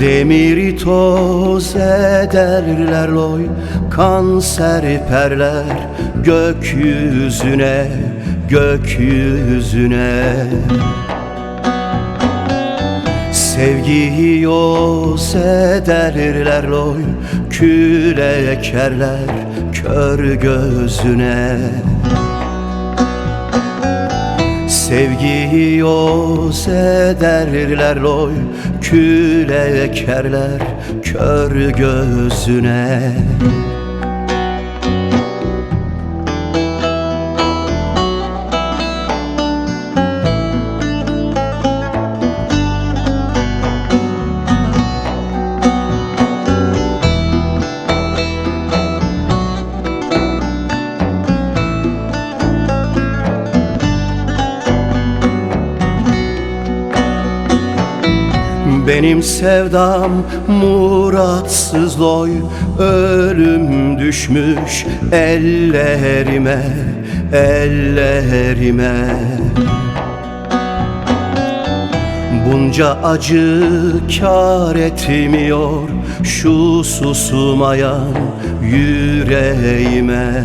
Demiri toz ederler loy Kan serperler gökyüzüne Gökyüzüne. Sevgiyi yoz ederler loy Kül ekerler kör gözüne Sevgiyi yoz ederler loy Kül ekerler kör gözüne Benim sevdam muratsız Ölüm düşmüş ellerime Ellerime. Bunca acı kar etmiyor Şu susmayan yüreğime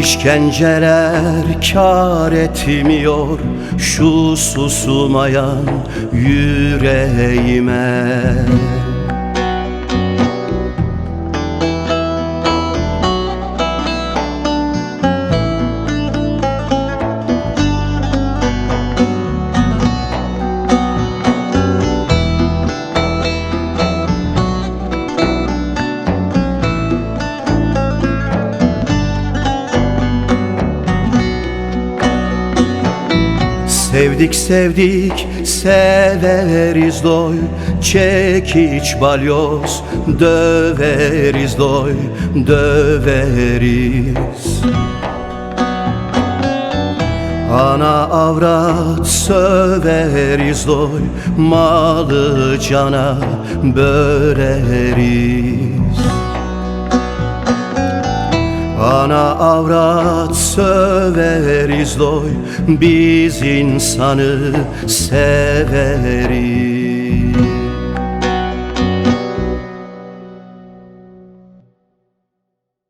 İşkenceler kar etmiyor şu susmayan yüreğime Sevdik sevdik severiz doy. Çekiç balyoz döveriz doy. Döveriz. Ana avrat söveriz doy. Malı cana böleriz Ana avrat söveriz doy Biz insanı severiz